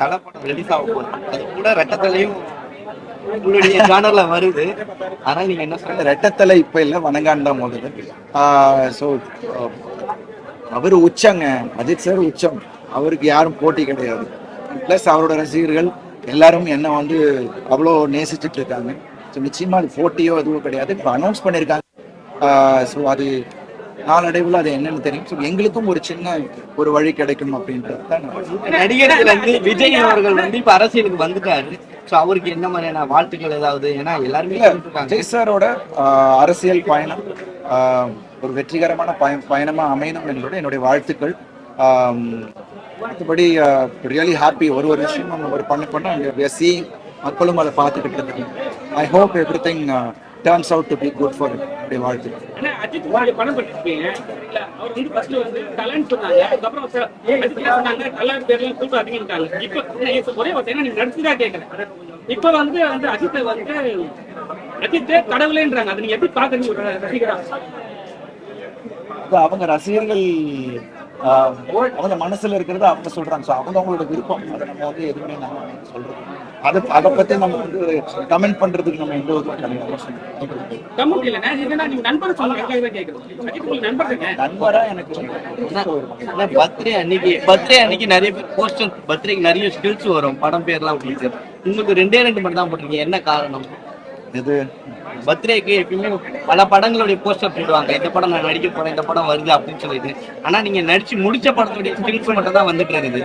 கலப்படம் ரிலீஸ் ஆக போகுது. அது கூட ரெட்டத்தலையும் உங்களுடைய ஜானர்ல வருது. ஆனா நீங்க என்ன சொல்ற ரெட்டத்தலை இப்ப இல்ல வணங்கான் தான் முதல்ல ஸோ அவர் உச்சங்க. அஜித் சார் உச்சம். அவருக்கு யாரும் போட்டி கிடையாது. ப்ளஸ் அவரோட ரசிகர்கள் எல்லாரும் என்ன வந்து அவ்வளோ நேசிச்சுட்டு இருக்காங்க. ஸோ நிச்சயமா அது போட்டியோ எதுவும் கிடையாது. இப்போ அனௌன்ஸ் பண்ணியிருக்காங்க ஸோ அது நாளடைவில் அது என்னன்னு தெரியும். ஸோ எங்களுக்கும் ஒரு சின்ன ஒரு வழி கிடைக்கும் அப்படின்றது தான் நான் நடிகர்கள் வந்து விஜய் அவர்கள் வந்து இப்ப அரசியலுக்கு வந்துட்டாரு. சோ அவருக்கு என்ன மாதிரியான வாழ்த்துக்கள் ஏதாவது? ஏன்னா எல்லாருமே சொல்லிட்டு இருக்காங்க ஜெய் சாரோட அரசியல் பயணம் ஒரு வெற்றிகரமான பய பயணமா அமையணும் என்பது என்னுடைய வாழ்த்துக்கள். மற்றபடி ரியலி ஹாப்பி ஒரு ஒரு விஷயம் நம்ம ஒரு பண்ண பண்ண மக்களும் அதை பார்த்துக்கிட்டு இருக்காங்க. I hope everything turns out to be good for பேர்ல கூப்பிடாதீங்கன்றாங்க இப்ப வந்து வந்து அஜித் வந்து அஜித் கடவுளேன்றாங்க. அதை நீங்க எப்படி பாக்குறீங்க ரசிகரா? அவங்க ரசிகர்கள் அவங்க மனசுல இருக்கிறத அவங்க சொல்றாங்க. ஸோ அவங்க அவங்களோட விருப்பம். அதை நம்ம வந்து எதுவுமே நம்ம சொல்றது அதை அதை பத்தி நம்ம வந்து கமெண்ட் பண்றதுக்கு நம்ம எந்த ஒரு நண்பர் எனக்கு பர்த்டே அன்னைக்கு பர்த்டே அன்னைக்கு நிறைய பேர் போஸ்டர் பர்த்டேக்கு நிறைய ஸ்கில்ஸ் வரும். படம் பேர்லாம் உங்களுக்கு உங்களுக்கு ரெண்டே ரெண்டு மட்டும் தான் போட்டிருக்கீங்க. என்ன காரணம்? இது பர்த்டேக்கு எப்பயுமே பல படங்களுடைய போஸ்டர் போடுவாங்க. இந்த படம் நான் நடிக்க போறேன் இந்த படம் வருது அப்படின்னு சொல்லிட்டு. ஆனா நீங்க நடிச்சு முடிச்ச படத்துடைய ஸ்கில்ஸ் மட்டும் தான் வந்துட்டு இருக்குது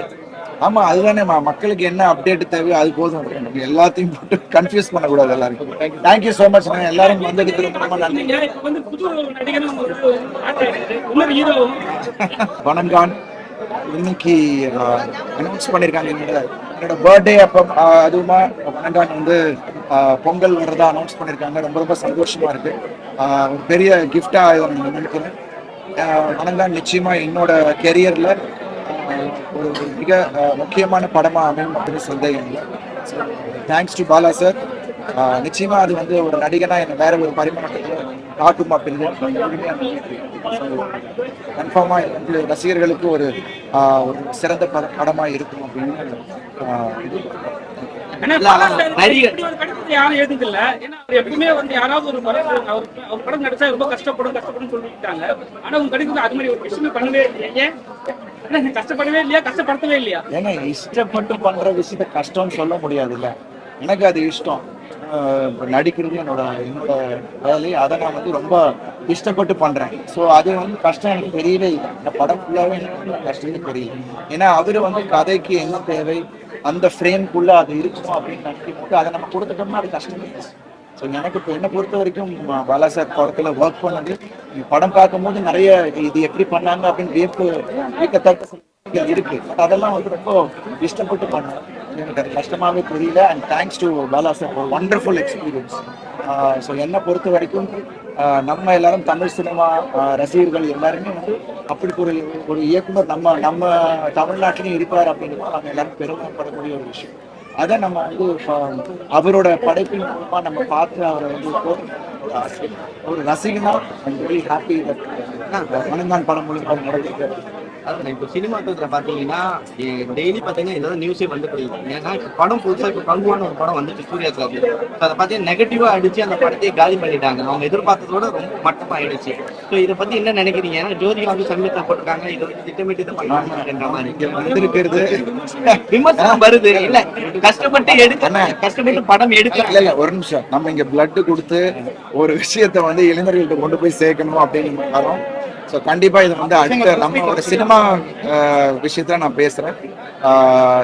ஆமா அதுதானே மக்களுக்கு என்ன அப்டேட் தேவையோ அது போதும். நம்ம எல்லாத்தையும் போட்டு கன்ஃபியூஸ் பண்ணக்கூடாது எல்லாருக்கும். தேங்க்யூ ஸோ மச் எல்லாரும் வந்ததுக்கு ரொம்ப நன்றி. வணங்கான். இன்னைக்கு அனௌன்ஸ் பண்ணியிருக்காங்க என்னோட என்னோட பர்த்டே அப்போ அதுவுமா வணங்கான் வந்து பொங்கல் வர்றதா அனௌன்ஸ் பண்ணியிருக்காங்க ரொம்ப ரொம்ப சந்தோஷமா இருக்கு. ஆஹ், ஒரு பெரிய கிஃப்டா நான் நினைக்கிறேன். ஆஹ், வணங்கான் நிச்சயமா என்னோட கெரியர்ல ஒரு மிக முக்கியமான படமா அமையும் அப்படின்னு சந்தேகம் இல்லை. தேங்க்ஸ் டு பாலா சார் நிச்சயமா அது வந்து ஒரு நடிகனா என்ன வேற ஒரு பரிமாணத்தில் காட்டும் அப்படின்னு கன்ஃபார்மா வந்து ரசிகர்களுக்கு ஒரு ஒரு சிறந்த பட- படமா இருக்கும் அப்படின்னு ஆஹ், யாரும் எழுதுதில்ல ஏன்னா அவர் எப்பவுமே வந்து யாராவது ஒரு படம் அவர் அவர் படம் நடிச்சா ரொம்ப கஷ்டப்படும் கஷ்டப்படும் சொல்லிட்டாங்க. ஆனா உங்க கடிதத்துல அது மாதிரி ஒரு விஷயமே பண்ணவே இல்லையே. நீங்க கஷ்டப்படவே இல்லையா? கஷ்டப்படுத்தவே இல்லையா? ஏன்னா இஷ்டப்பட்டு பண்ற விஷயத்த கஷ்டம்னு சொல்ல முடியாது இல்ல எனக்கு அது இஷ்டம். நடிக்கிறது என்னோட என்னோட வேலை. அதை நான் வந்து ரொம்ப இஷ்டப்பட்டு பண்றேன். ஸோ அது வந்து கஷ்டம் எனக்கு தெரியவே இல்லை. இந்த படம் ஃபுல்லாவே எனக்கு கஷ்டமே தெரியல. ஏன்னா அவரு வந்து கதைக்கு என்ன தேவை அந்த ஃப்ரேம்குள்ள அது இருக்கும் அப்படின்னு நினைக்கும் போது அதை நம்ம கொடுத்துட்டோம்னா அது கஷ்டமே ஸோ எனக்கு இப்போ என்னை பொறுத்த வரைக்கும் பாலா சார் படத்தில் ஒர்க் பண்ணது படம் பார்க்கும்போது நிறைய இது எப்படி பண்ணாங்க அப்படின்னு வியப்பு வியக்கத்தக்க இருக்கு. பட் அதெல்லாம் வந்து ரொம்ப இஷ்டப்பட்டு பண்ணேன். எனக்கு அது கஷ்டமாவே புரியல. And thanks to Bala sir ஒரு ஒண்டர்ஃபுல் எக்ஸ்பீரியன்ஸ் ஸோ என்னை பொறுத்த வரைக்கும் uh, நம்ம எல்லாரும் தமிழ் சினிமா uh, ரசிகர்கள் எல்லாருமே வந்து அப்படி ஒரு ஒரு இயக்குனர் நம்ம நம்ம தமிழ்நாட்டிலையும் இருப்பார் அப்படிங்கிறது நம்ம எல்லாரும் பெருமைப்படக்கூடிய ஒரு விஷயம். அதை நம்ம வந்து um, அவரோட படைப்பின் மூலமா நம்ம பார்த்து அவரை வந்து ஒரு- ஒரு ரசிகனா வெரி ஹாப்பி மனந்தான் படம் மூலியமா நடந்திருக்கு இப்போ சினிமா துறையில பாத்தீங்கன்னா டெய்லி பாத்தீங்கன்னா ஏதாவது நியூஸே வந்துட்டு இருக்கு. ஏன்னா இப்போ படம் புதுசா இப்போ கங்குவான ஒரு படம் வந்துச்சு சூர்யா சார் அதை பார்த்தீங்கன்னா நெகட்டிவா அடிச்சு அந்த படத்தையே காலி பண்ணிட்டாங்க. அவங்க எதிர்பார்த்ததோட ரொம்ப மட்டமா ஆயிடுச்சு. ஸோ இதை பத்தி என்ன நினைக்கிறீங்க? ஏன்னா ஜோதிகா வந்து சமீபத்தில் போட்டிருக்காங்க. இதை வந்து திட்டமிட்டு இதை மாதிரி. விமர்சனம் வருது. இல்ல கஷ்டப்பட்டு எடுக்க கஷ்டப்பட்டு படம் எடுக்க இல்ல இல்ல ஒரு நிமிஷம். நம்ம இங்க பிளட் கொடுத்து ஒரு விஷயத்த வந்து இளைஞர்கள்ட்ட கொண்டு போய் சேர்க்கணும் அப்படின்னு வரோம் ஸோ கண்டிப்பா இது வந்து அடுத்த நம்மளோட சினிமா விஷயத்துல நான் பேசுறேன்.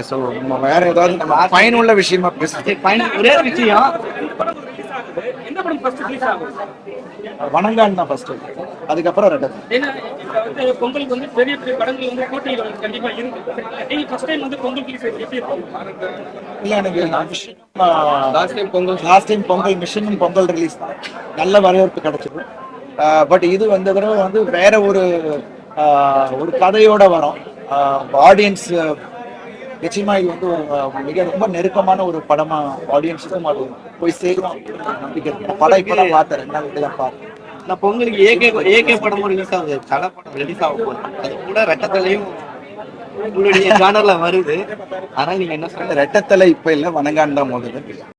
ஸோ நம்ம வேற ஏதாவது நம்ம பயனுள்ள விஷயமா final ஒரே விஷயம். எந்த படம் ஃபர்ஸ்ட் ரிலீஸ் ஆகும்? வணங்கான் தான் ஃபர்ஸ்ட் அதுக்கப்புறம் வந்து பொங்கலுக்கு வந்து பெரிய பெரிய படங்கள் வந்து போட்டியில் வந்து கண்டிப்பா இருக்கு. நீங்க ஃபர்ஸ்ட் டைம் வந்து பொங்கல் இல்ல எனக்கு last time Pongal. Last time Pongal மிஷனும் Pongal release தான். நல்ல வரவேற்பு கிடைச்சது. பட் இது வந்த தடவை வந்து வேற ஒரு ஒரு கதையோட வரும். ஆடியன்ஸ் நிச்சயமா இது வந்து மிக ரொம்ப நெருக்கமான ஒரு படமா ஆடியன்ஸுக்கும் அது போய் சேரும் நம்பிக்கை இருக்கு. படம் இப்பதான் பார்த்தேன் ரெண்டாவது தான் பார்த்தேன். நான் பொங்கலுக்கு ஏகே ஏகே படமும் ரிலீஸ் ஆகுது. தலை படம் ரிலீஸ் ஆக போகுது. அது கூட ரெட்டத்தலையும் உங்களுடைய ஜானர்ல வருது. அதனால நீங்க என்ன சொல்றீங்க? ரெட்டத்தலை இப்ப இல்ல வணங்கான் தான் முதல்ல